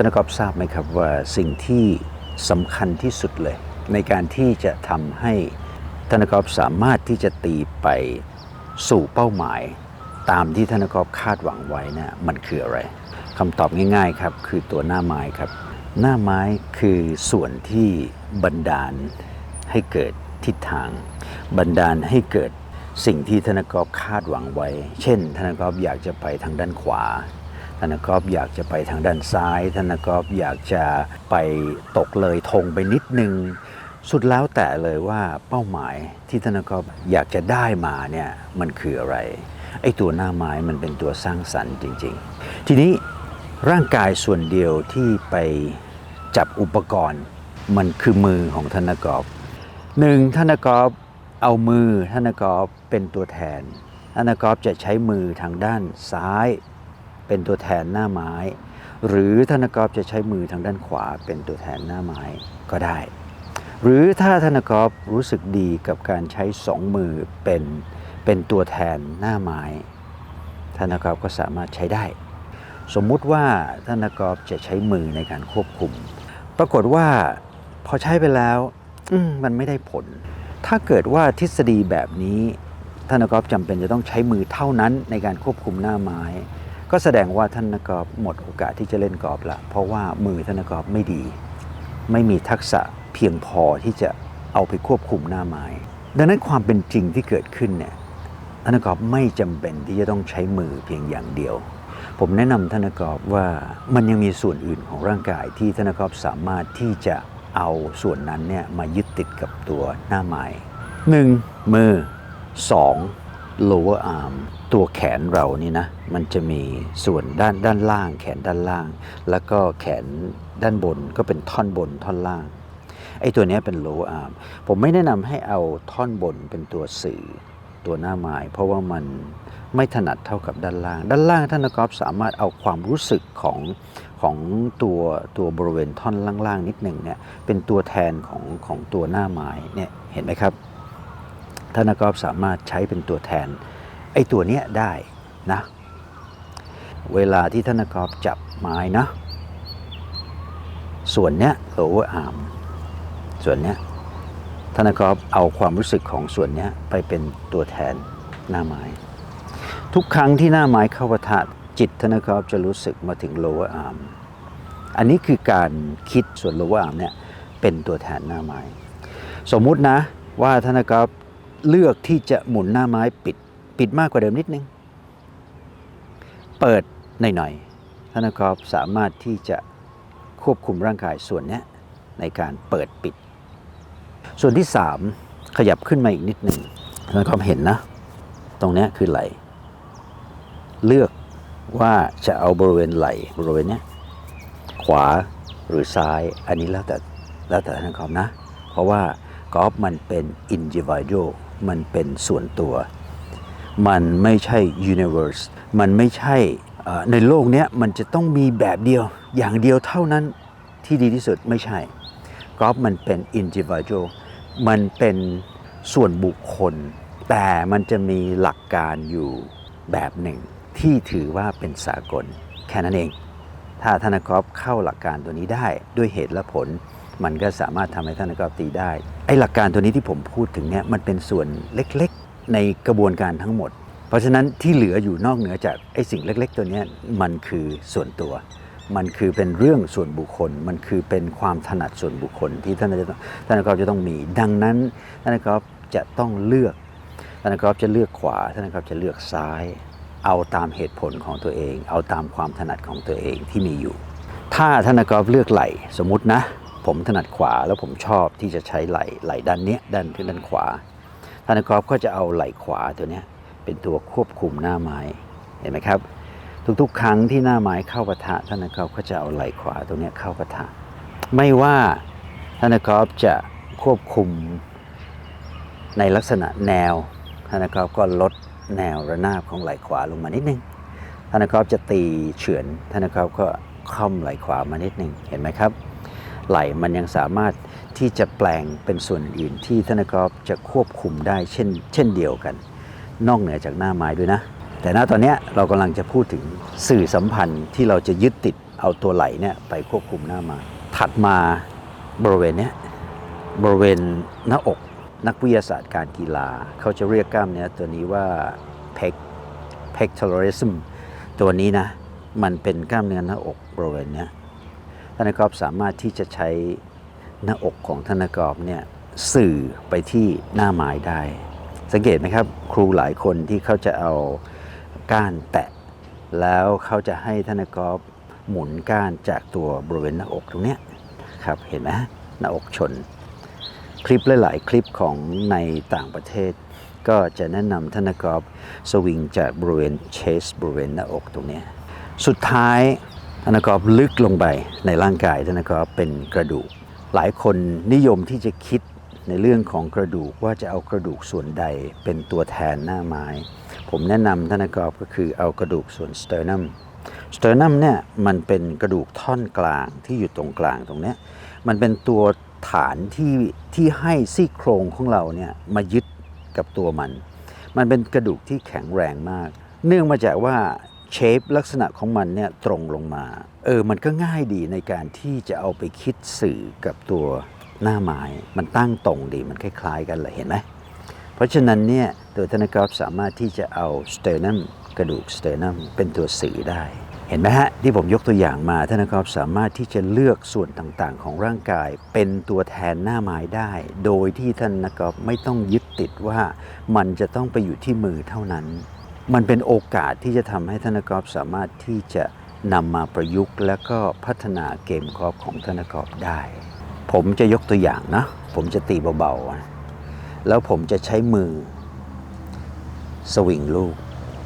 ท่านกอบทราบไหมครับว่าสิ่งที่สำคัญที่สุดเลย ในการที่จะทำให้ท่านกอบสามารถที่จะตีไปสู่เป้าหมาย ตามที่ท่านกอบคาดหวังไว้นะมันคืออะไรคำตอบง่ายๆครับคือตัวหน้าไม้ครับ หน้าไม้คือส่วนที่บันดาลให้เกิดทิศทาง บันดาลให้เกิดสิ่งที่ธนกอบคาดหวังไว้ เช่น ธนกอบอยากจะไปทางด้านขวา ธนกอบอยากจะไปทางด้านซ้ายธนกอบอยากจะไปตกเลยธงไปนิดนึง สุดแล้วแต่เลยว่าเป้าหมายที่ธนกอบอยากจะได้มาเนี่ยมันคืออะไร ไอ้ตัวหน้าไม้มันเป็นตัวสร้างสรรค์จริง ๆ ทีนี้ร่างกายส่วนเดียวที่ไปจับอุปกรณ์มันคือมือของธนกอบหนึ่งธนกอบเอามือธนกอบเป็นตัวแทนธนกอบจะใช้มือทางด้านซ้าย เป็นตัวแทนหน้าไม้ หรือธนกอบจะใช้มือทางด้านขวาเป็นตัวแทนหน้าไม้ก็ได้ หรือถ้าธนกอบรู้สึกดีกับการใช้สองมือเป็นเป็นตัวแทนหน้าไม้ธนกอบก็สามารถใช้ได้ สมมุติว่าธนกอบจะใช้มือในการควบคุม ปรากฏว่าพอใช้ไปแล้วมมันไม่ได้ผล ถ้าเกิดว่าทฤษฎีแบบนี้ธนกอบจำเป็นจะต้องใช้มือเท่านั้นในการควบคุมหน้าไม้ ก็แสดงว่าท่านนกอบหมดโอกาสที่จะเล่นกอล์ฟละเพราะว่ามือท่านนกอบไม่ดี ไม่มีทักษะเพียงพอที่จะเอาไปควบคุมหน้าไม้ ดังนั้นความเป็นจริงที่เกิดขึ้นเนี่ยท่านนกอบไม่จำเป็นที่จะต้องใช้มือเพียงอย่างเดียว ผมแนะนำท่านนกอบว่ามันยังมีส่วนอื่นของร่างกายที่ท่านนกอบสามารถที่จะเอาส่วนนั้นเนี่ยมายึดติดกับตัวหน้าไม้หนึ่งมือสอง lower arm ตัวแขนเรานี่นะมันจะมีส่วนด้านด้านล่าง แขนด้านล่าง แล้วก็แขนด้านบนก็เป็นท่อนบนท่อนล่างไอ้ตัวนี้เป็น lower arm ผมไม่แนะนำให้เอาท่อนบนเป็นตัวสื่อตัวหน้าไม้เพราะว่ามันไม่ถนัดเท่ากับด้านล่าง ด้านล่างท่านนักกอล์ฟสามารถเอาความรู้สึกของของตัวตัวบริเวณท่อนล่างๆนิดหนึ่งเนี่ยเป็นตัวแทนของของตัวหน้าไม้เนี่ยเห็นไหมครับท่านนักกอล์ฟสามารถใช้เป็นตัวแทน ไอ้ตัวเนี้ยได้นะ เวลาที่ท่านกอล์ฟจับไม้นะ ส่วนเนี้ย lower arm ส่วนเนี้ยท่านกอล์ฟเอาความรู้สึกของส่วนเนี้ยไปเป็นตัวแทนหน้าไม้ ทุกครั้งที่หน้าไม้เข้าปะทะจิตท่านกอล์ฟจะรู้สึกมาถึง lower arm อันนี้คือการคิดส่วน lower arm เนี่ยเป็นตัวแทนหน้าไม้ สมมุตินะว่าท่านกอล์ฟเลือกที่จะหมุนหน้าไม้ปิด ปิดมากกว่าเดิมนิดนึง เปิดหน่อยๆท่านนักกอล์ฟสามารถที่จะควบคุมร่างกายส่วนนี้ในการเปิดปิด ส่วนที่ 3 ขยับขึ้นมาอีกนิดหนึ่งท่านกอล์ฟเห็นนะ ตรงนี้คือไหล เลือกว่าจะเอาบริเวณไหลบริเวณนี้ขวาหรือซ้ายอันนี้แล้วแต่แล้วแต่ท่านกอล์ฟนะ เพราะว่ากอล์ฟมันเป็น individual มันเป็นส่วนตัว มันไม่ใช่ universe มันไม่ใช่ในโลกนี้มันจะต้องมีแบบเดียวอย่างเดียวเท่านั้นที่ดีที่สุดไม่ใช่กอล์ฟมันเป็น individual มันเป็นส่วนบุคคล แต่มันจะมีหลักการอยู่แบบหนึ่ง ที่ถือว่าเป็นสากล แค่นั้นเอง ถ้าธนกอล์ฟเข้าหลักการตัวนี้ได้ด้วยเหตุและผล มันก็สามารถทำให้ธนกอล์ฟตีได้ไอ้หลักการตัวนี้ที่ผมพูดถึงเนี่ยมันเป็นส่วนเล็ก ในกระบวนการทั้งหมด เพราะฉะนั้นที่เหลืออยู่นอกเหนือจากไอ้สิ่งเล็ก ๆ ตัวนี้มันคือส่วนตัว มันคือเป็นเรื่องส่วนบุคคล มันคือเป็นความถนัดส่วนบุคคลที่ท่านจะท่านกอล์ฟจะต้องมี ดังนั้นท่านกอล์ฟจะต้องเลือกท่านกอล์ฟจะเลือกขวาท่านกอล์ฟจะเลือกซ้าย เอาตามเหตุผลของตัวเอง เอาตามความถนัดของตัวเองที่มีอยู่ ถ้าธนกอล์ฟเลือกไหลสมมตินะผมถนัดขวาแล้วผมชอบที่จะใช้ไหลไหลด้านเนี้ยด้านที่ด้านขวา ธนกอล์ฟก็จะเอาไหล่ขวาตัวนี้เป็นตัวควบคุมหน้าไม้เห็นไหมครับ ทุกๆ ครั้งที่หน้าไม้เข้าปะทะธนกอล์ฟก็จะเอาไหล่ขวาตัวนี้เข้าปะทะ ไม่ว่าธนกอล์ฟจะควบคุมในลักษณะแนวธนกอล์ฟก็ลดแนวระนาบของไหล่ขวาลงมานิดนึงธนกอล์ฟจะตีเฉือนธนกอล์ฟก็ค่อมไหล่ขวามานิดหนึ่งเห็นไหมครับ ไหลมันยังสามารถ ที่จะแปลงเป็นส่วนอื่นที่ธนกอล์ฟจะควบคุมได้เช่น เช่นเดียวกัน นอกเหนือจากหน้าไม้ด้วยนะ แต่ณตอนนี้เรากำลังจะพูดถึงสื่อสัมพันธ์ที่เราจะยึดติดเอาตัวไหล่เนี่ยไปควบคุมหน้าไม้ถัดมาบริเวณเนี้ยบริเวณหน้าอกนักวิทยาศาสตร์การกีฬา เขาจะเรียกกล้ามเนื้อตัวนี้ว่า pec pectoralism ตัวนี้นะ มันเป็นกล้ามเนื้อหน้าอกบริเวณเนี้ยท่านนายกอล์ฟสามารถที่จะใช้ หน้าอกของท่านนายกอล์ฟเนี่ยสื่อไปที่หน้าไม้ได้ สังเกตไหมครับ ครูหลายคนที่เขาจะเอาก้านแตะ แล้วเขาจะให้ท่านนายกอล์ฟหมุนก้านจากตัวบริเวณหน้าอกตรงเนี้ยครับเห็นไหมหน้าอกชน คลิปหลาย ๆ คลิปของในต่างประเทศ ก็จะแนะนำท่านนายกอล์ฟสวิงจากบริเวณเชสบริเวณหน้าอกตรงเนี้ยสุดท้ายท่านนายกอล์ฟลึกลงไปในร่างกายท่านนายกอล์ฟเป็นกระดูก หลายคนนิยมที่จะคิดในเรื่องของกระดูกว่าจะเอากระดูกส่วนใดเป็นตัวแทนหน้าไม้ ผมแนะนำท่านนายกอล์ฟก็คือเอากระดูกส่วนสเตอร์นัมสเตอร์นัมเนี่ยมันเป็นกระดูกท่อนกลางที่อยู่ตรงกลางตรงนี้มันเป็นตัวฐานที่ที่ให้ซี่โครงของเราเนี่ยมายึดกับตัวมัน มันเป็นกระดูกที่แข็งแรงมาก เนื่องมาจากว่า เชฟลักษณะของมันเนี่ยตรงลงมา เออ มันก็ง่ายดีในการที่จะเอาไปคิดสื่อกับตัวหน้าไม้ มันตั้งตรงดี มันคล้ายๆกันเลยเห็นไหม เพราะฉะนั้นเนี่ยตัวธนกรสามารถที่จะเอาสเตอร์นัมกระดูกสเตอร์นัมเป็นตัวสื่อได้ เห็นไหมฮะ ที่ผมยกตัวอย่างมาธนกรสามารถที่จะเลือกส่วนต่างๆ ของร่างกาย เป็นตัวแทนหน้าไม้ได้ โดยที่ท่านนกรไม่ต้องยึดติดว่ามันจะต้องไปอยู่ที่มือเท่านั้น มันเป็นโอกาสที่จะทำให้ธนกรสามารถที่จะนำมาประยุกต์ และก็พัฒนาเกมกอล์ฟของธนกรได้ ผมจะยกตัวอย่างนะ ผมจะตีเบาๆนะแล้วผมจะใช้มือ สวิงลูก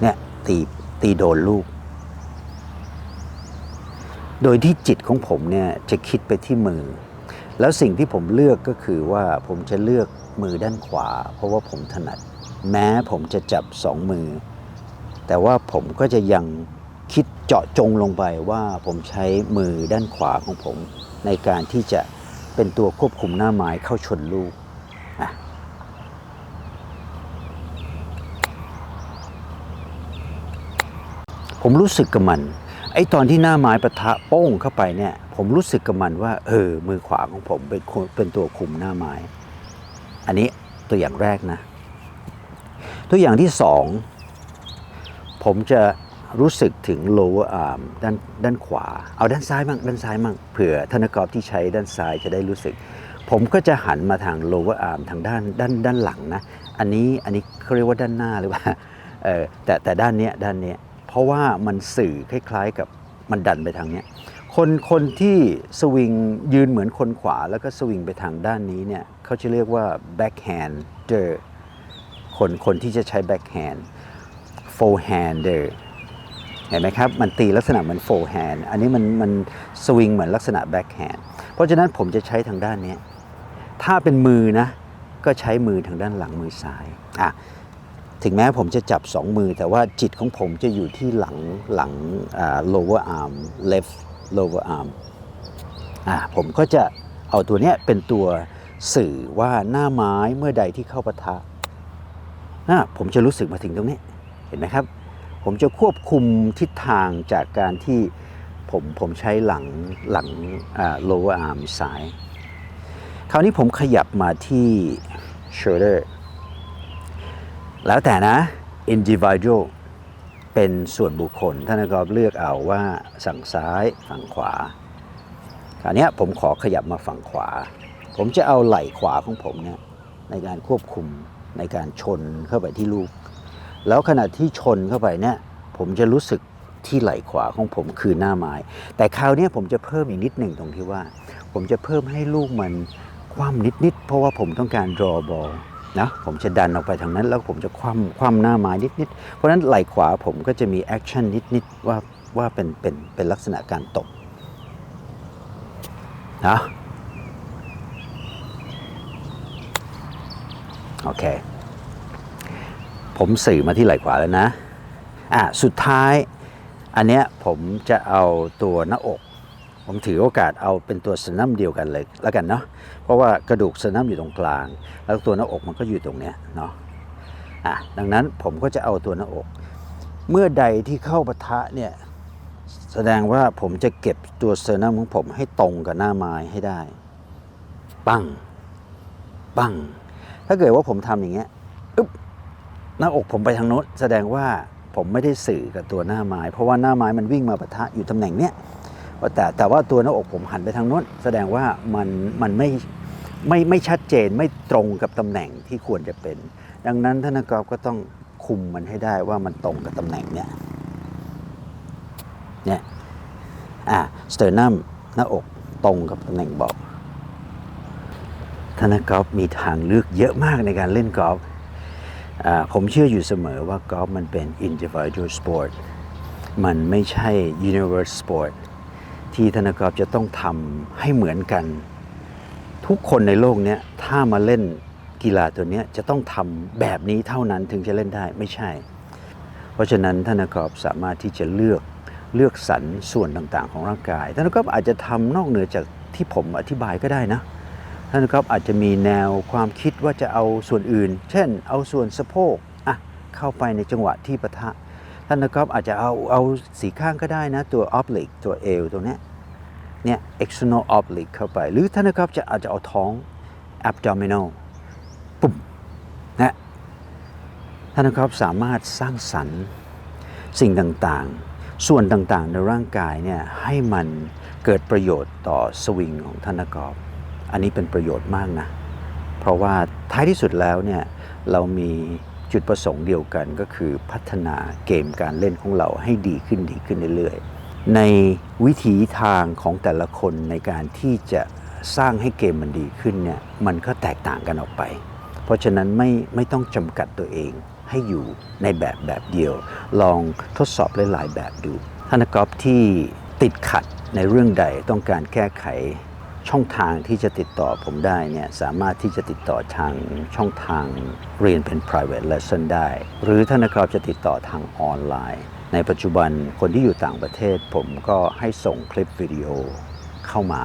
เนี่ยตีตีโดนลูก โดยที่จิตของผมเนี่ยจะคิดไปที่มือ แล้วสิ่งที่ผมเลือกก็คือว่าผมจะเลือกมือด้านขวา เพราะว่าผมถนัด แม้ผมจะจับสองมือ แต่ว่าผมก็จะยังคิดเจาะจงลงไปว่าผมใช้มือด้านขวาของผม ในการที่จะเป็นตัวควบคุมหน้าไม้เข้าชนลูกผมรู้สึกกับมัน ไอตอนที่หน้าไม้ปะทะโป้งเข้าไปเนี่ย ผมรู้สึกกับมันว่าเออมือขวาของผมเป็นเป็นตัวคุมหน้าไม้ อันนี้ตัวอย่างแรกนะ ตัวอย่างที่สอง ผมจะรู้สึกถึง lower arm ด้านด้านขวา เอาด้านซ้ายมั่งด้านซ้ายมั่งเผื่อธนกรที่ใช้ด้านซ้ายจะได้รู้สึก ผมก็จะหันมาทาง lower arm ทางด้านด้านด้านหลังนะ อันนี้อันนี้เขาเรียกว่าด้านหน้าหรือเปล่าเออแต่แต่ด้านเนี้ยด้านเนี้ยเพราะว่ามันสื่อคล้ายๆกับมันดันไปทางเนี้ยคนคนที่สวิงยืนเหมือนคนขวาแล้วก็สวิงไปทางด้านนี้เนี่ยเขาจะเรียกว่า backhander คนคนที่จะใช้ backhand forehander เห็นไหมครับ มันตีลักษณะเหมือน forehand อันนี้มันมันสวิงเหมือนลักษณะ backhand เพราะฉะนั้นผมจะใช้ทางด้านนี้ ถ้าเป็นมือนะ ก็ใช้มือทางด้านหลังมือซ้ายอะถึงแม้ผมจะจับสองมือ แต่ว่าจิตของผมจะอยู่ที่หลังหลังอ่า lower arm left lower arm อ่าผมก็จะเอาตัวเนี้ยเป็นตัวสื่อว่าหน้าไม้เมื่อใดที่เข้าปะทะอ่าผมจะรู้สึกมาถึงตรงนี้ ห็นไหมครับ ผมจะควบคุมทิศทางจากการที่ผมผมใช้หลังหลัง lower arm ซ้าย คราวนี้ผมขยับมาที่ shoulder แล้วแต่นะ individual เป็นส่วนบุคคล ท่านก็เลือกเอาว่าสั่งซ้ายฝั่งขวา คราวนี้ผมขอขยับมาฝั่งขวา ผมจะเอาไหล่ขวาของผมเนี่ยในการควบคุมในการชนเข้าไปที่ลูก แล้วขณะที่ชนเข้าไปเนี่ยผมจะรู้สึกที่ไหล่ขวาของผมคือหน้าไม้ แต่คราวนี้ผมจะเพิ่มอีกนิดหนึ่งตรงที่ว่า ผมจะเพิ่มให้ลูกมันคว่ำนิดๆเพราะว่าผมต้องการ draw ball นะผมจะดันออกไปทางนั้น แล้วผมจะคว่ำคว่ำหน้าไม้นิดๆเพราะฉะนั้นไหล่ขวาผมก็จะมีแอคชั่นนิดๆว่าว่าเป็นเป็นเป็นลักษณะการตบนะโอเค ผมสื่อมาที่ไหล่ขวาแล้วนะอะสุดท้ายอันเนี้ยผมจะเอาตัวหน้าอก ผมถือโอกาสเอาเป็นตัวสนัมเดียวกันเลยแล้วกันเนาะเพราะว่ากระดูกสนัมอยู่ตรงกลาง แล้วตัวหน้าอกมันก็อยู่ตรงเนี้ยเนาะอะดังนั้นผมก็จะเอาตัวหน้าอก เมื่อใดที่เข้าปะทะเนี่ยแสดงว่าผมจะเก็บตัวเซอร์นัมของผมให้ตรงกับหน้าไม้ให้ได้ ปัง ปัง ถ้าเกิดว่าผมทำอย่างเงี้ยอึ๊บ หน้าอกผมไปทางโน้นแสดงว่าผมไม่ได้สื่อกับตัวหน้าไม้ เพราะว่าหน้าไม้มันวิ่งมาปะทะอยู่ตำแหน่งเนี้ยแต่แต่ว่าตัวหน้าอกผมหันไปทางโน้นแสดงว่ามันมันไม่ไม่ไม่ชัดเจนไม่ตรงกับตำแหน่งที่ควรจะเป็น ดังนั้นท่านักกอล์ฟก็ต้องคุมมันให้ได้ว่ามันตรงกับตำแหน่งเนี้ยเนี่ยอะสเตอร์นัมหน้าอกตรงกับตำแหน่งบาะท่านักกอล์ฟมีทางเลือกเยอะมากในการเล่นกอล์ฟ ผมเชื่ออยู่เสมอว่ากอล์ฟมันเป็น individual sport มันไม่ใช่ universe sport ที่ท่านกกอล์ฟจะต้องทำให้เหมือนกัน ทุกคนในโลกนี้ถ้ามาเล่นกีฬาตัวนี้จะต้องทำแบบนี้เท่านั้นถึงจะเล่นได้ไม่ใช่ เพราะฉะนั้นท่านกกอล์ฟสามารถที่จะเลือกเลือกสรรส่วนต่างๆ ของร่างกายท่านกกอล์ฟอาจจะทำนอกเหนือจากที่ผมอธิบายก็ได้นะ ท่านครับอาจจะมีแนวความคิดว่าจะเอาส่วนอื่น เช่น เอาส่วนสะโพกอะเข้าไปในจังหวะที่ปะทะ ท่านนะครับอาจจะเอาเอาสีข้างก็ได้นะ ตัว oblique ตัวเอวตรงเนี้ยเนี่ย external oblique เข้าไป หรือท่านนะครับจะอาจจะเอาท้อง abdominal ปุ่มนะท่านนะครับสามารถสร้างสรรค์สิ่งต่างๆ ส่วนต่างๆ ในร่างกายเนี่ยให้มันเกิดประโยชน์ต่อสวิงของท่านนะครับ อันนี้เป็นประโยชน์มากนะ เพราะว่าท้ายที่สุดแล้วเนี่ยเรามีจุดประสงค์เดียวกันก็คือพัฒนาเกมการเล่นของเราให้ดีขึ้นดีขึ้นเรื่อยๆ ในวิถีทางของแต่ละคนในการที่จะสร้างให้เกมมันดีขึ้นเนี่ยมันก็แตกต่างกันออกไป เพราะฉะนั้นไม่ไม่ต้องจำกัดตัวเองให้อยู่ในแบบแบบเดียว ลองทดสอบหลายๆแบบดูท่านนักกอล์ฟที่ติดขัดในเรื่องใดต้องการแก้ไข ช่องทางที่จะติดต่อผมได้เนี่ยสามารถที่จะติดต่อทางช่องทางเรียนเป็น private lesson ได้ หรือถ้านะครับจะติดต่อทางออนไลน์ ในปัจจุบันคนที่อยู่ต่างประเทศ ผมก็ให้ส่งคลิปวิดีโอเข้ามา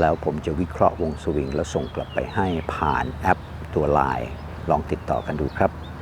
แล้วผมจะวิเคราะห์วงสวิงแล้วส่งกลับไปให้ผ่านแอปตัวไลน์ลองติดต่อกันดูครับ